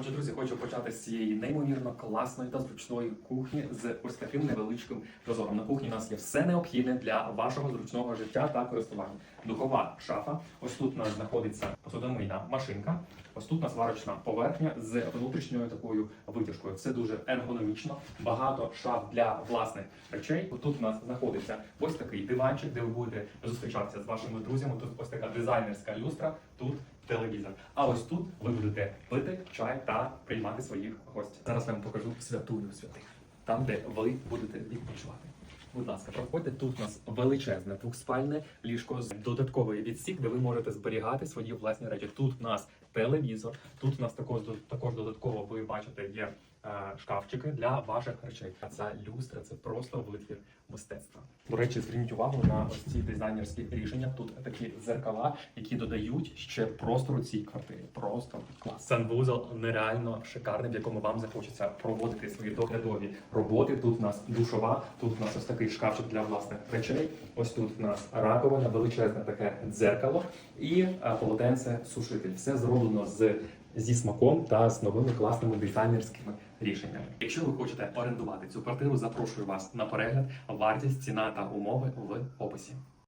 Отже, друзі, хочу почати з цієї неймовірно класної та зручної кухні з ось таким невеличким дозором. На кухні у нас є все необхідне для вашого зручного життя та користування. Духова шафа. Ось тут у нас знаходиться посудомийна машинка. Ось тут у нас варочна поверхня з внутрішньою такою витяжкою. Все дуже ергономічно, багато шаф для власних речей. Тут у нас знаходиться ось такий диванчик, де ви будете зустрічатися з вашими друзями. Тут ось така дизайнерська люстра. Тут телевізор. А ось тут ви будете пити чай та приймати своїх гостей. Зараз я вам покажу святую святих, там, де ви будете відпочивати. Будь ласка, проходьте. Тут у нас величезне двохспальне ліжко з додатковий відсік, де ви можете зберігати свої власні речі. Тут у нас телевізор, тут у нас також, також додатково ви бачите є шкафчики для ваших речей. А ця люстра це просто витвір мистецтва. До речі, зверніть увагу на ось ці дизайнерські рішення. Тут такі зеркала, які додають ще простору цій квартирі. Просто клас. Санвузол нереально шикарний, в якому вам захочеться проводити свої доглядові роботи. Тут у нас душова, тут у нас ось такий шкафчик для власних речей. Ось тут у нас раковина, величезне таке дзеркало і е, полотенце сушитель. Все зроблено з зі смаком та з новими класними дизайнерськими рішеннями. Якщо ви хочете орендувати цю квартиру, запрошую вас на перегляд. Вартість, ціна та умови в описі.